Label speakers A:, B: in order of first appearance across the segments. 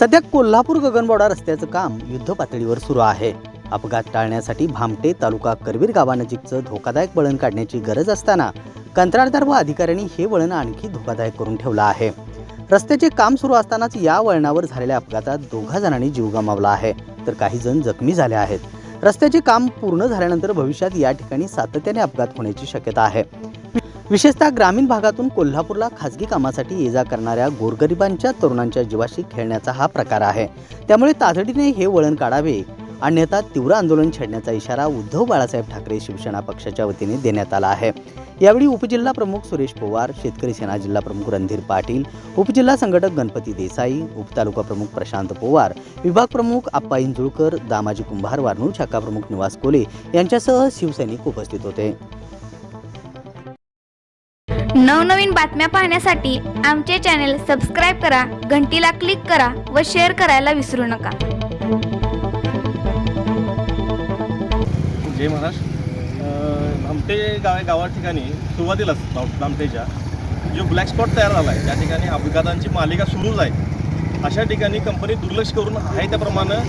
A: सध्या कोल्हापूर गगनबावडा रस्त्याचं काम युद्ध पातळीवर सुरू आहे. अपघात टाळण्यासाठी भामटे तालुका करवीर गावानजीकचं धोकादायक वळण काढण्याची गरज असताना कंत्राटदार व अधिकाऱ्यांनी हे वळण आणखी धोकादायक करून ठेवलं आहे. रस्त्याचे काम सुरू असतानाच या वळणावर झालेल्या अपघातात दोघा जणांनी जीव गमावला आहे. तर काही जण जखमी झाले आहेत. रस्त्याचे काम पूर्ण झाल्यानंतर भविष्यात या ठिकाणी सातत्याने अपघात होण्याची शक्यता आहे. विशेषतः ग्रामीण भागातून कोल्हापूरला खासगी कामासाठी ये जा करणाऱ्या गोरगरिबांच्या तरुणांच्या जीवाशी खेळण्याचा हा प्रकार आहे. त्यामुळे तातडीने हे वळण काढावे. अन्यथा तीव्र आंदोलन छेडण्याचा इशारा उद्धव बाळासाहेब ठाकरे शिवसेना पक्षाच्या वतीने देण्यात आला आहे. यावेळी उपजिल्हा प्रमुख सुरेश पवार शेतकरी सेना जिल्हा प्रमुख रणधीर पाटील उपजिल्हा संघटक गणपती देसाई उपतालुका प्रमुख प्रशांत पवार विभाग प्रमुख आप्पा इंजुळकर दामाजी कुंभार वारणू शाखा प्रमुख निवास कोले यांच्यासह शिवसैनिक उपस्थित होते.
B: नवनवीन बातम्या पाहण्यासाठी आमचे चॅनेल सबस्क्राईब करा घंटीला क्लिक करा व शेअर करायला विसरू नका.
C: जय महाराज. अं, भामटे गाव गावा ठिकाणी सुरुवातीलाच भाम- भामटेच्या जो ब्लॅक स्पॉट तयार झाला आहे त्या ठिकाणी अपघातांची मालिका सुरूच आहे. अशा ठिकाणी कंपनी दुर्लक्ष करून आहे त्याप्रमाणे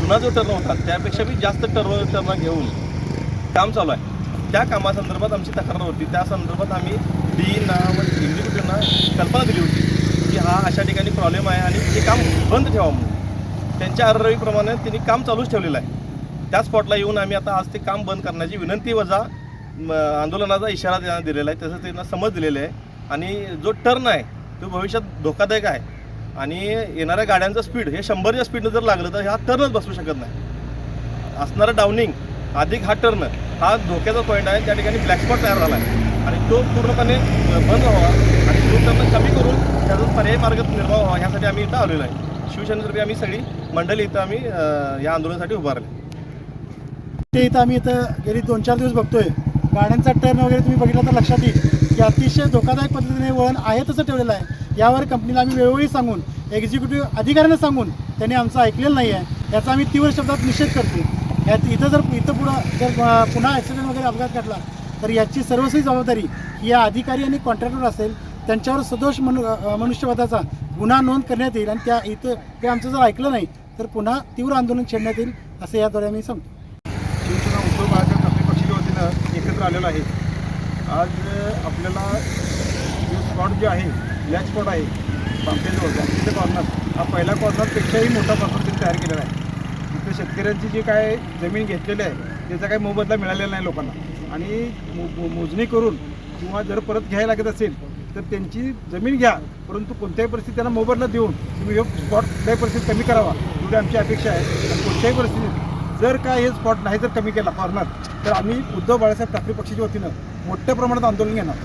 C: जुना जो टर्न होता त्यापेक्षा बी जास्त टर्न टर्न घेऊन काम चालू आहे. त्या कामासंदर्भात आमची तक्रार होती. त्या संदर्भात आम्ही डीना व एक्झिक्युटिव्हना कल्पना दिली होती की हा अशा ठिकाणी प्रॉब्लेम आहे आणि ते काम बंद ठेवा म्हणून. त्यांच्या आररवीप्रमाणे त्यांनी काम चालूच ठेवलेलं आहे. त्या स्पॉटला येऊन आम्ही आता आज ते काम बंद करण्याची विनंती वजा म, आंदोलनाचा इशारा त्यांना दिलेला आहे. तसं त्यांना समज दिलेले आहे. आणि जो टर्न आहे तो भविष्यात धोकादायक आहे. आणि येणाऱ्या गाड्यांचं स्पीड हे शंभरच्या स्पीडनं जर लागलं तर हा टर्नच बसू शकत नाही. असणारं डाऊनिंग अधिक हा टर्न हा धोक्याचा पॉईंट आहे. त्या ठिकाणी ब्लॅक स्पॉट तयार झाला आहे आणि तो पूर्णपणे बंद व्हावा. आणि तो टर्न कमी करून त्याचा पर्यायी मार्ग निर्माण व्हावा. ह्यासाठी आम्ही इथं आलेलो आहे. शिवसेनेतर्फे आम्ही सगळी मंडळी इथं आम्ही या आंदोलनासाठी उभारले.
D: ते इथं आम्ही इथं गेली दोन चार दिवस बघतोय. गाड्यांचा टर्न वगैरे तुम्ही बघितला तर लक्षात येईल की अतिशय धोकादायक पद्धतीने वळण आहे तसं ठेवलेलं आहे. यावर कंपनीला आम्ही वेळोवेळी सांगून एक्झिक्युटिव्ह अधिकाऱ्यांना सांगून त्यांनी आमचं ऐकलेलं नाही आहे याचा आम्ही तीव्र शब्दात निषेध करतो यात इथं जर इथं पुढं जर पुन्हा ॲक्सिडेंट वगैरे अपघात घडला तर याची सर्वस्वी जबाबदारी या अधिकारी आणि कॉन्ट्रॅक्टर असेल. त्यांच्यावर सदोष मनु अं, मनुष्यवधाचा गुन्हा नोंद करण्यात येईल आणि त्या इथं ते आमचं जर ऐकलं नाही तर पुन्हा तीव्र आंदोलन छेडण्यात येईल असं याद्वारे आम्ही सांगतो.
E: शिवसेना उद्धव महाजन आपल्या पक्षाच्या वतीनं एकत्र आलेलं आहे. आज आपल्याला जो स्पॉट जे आहे ब्लॅक स्पॉट आहे बांबेजवळचा तिथे कॉर्नर हा पहिला कॉर्नरपेक्षाही मोठा कॉर्नर त्यांनी तयार केलेला आहे. इथं शेतकऱ्यांची जी काय जमीन घेतलेली आहे त्याचा काही मोबदला मिळालेला नाही लोकांना. आणि मो मोजणी करून किंवा जर परत घ्यायला लागत असेल तर त्यांची जमीन घ्या. परंतु कोणत्याही परिस्थितीत त्यांना मोबदला देऊन तुम्ही हे स्पॉट कुठल्याही परिस्थितीत कमी करावा. एवढी आमची अपेक्षा आहे. आणि कोणत्याही परिस्थितीत जर काय हे स्पॉट नाही जर कमी केला फॉर्नर तर आम्ही उद्धव बाळासाहेब ठाकरे पक्षाच्या वतीनं मोठ्या प्रमाणात आंदोलन घेणार.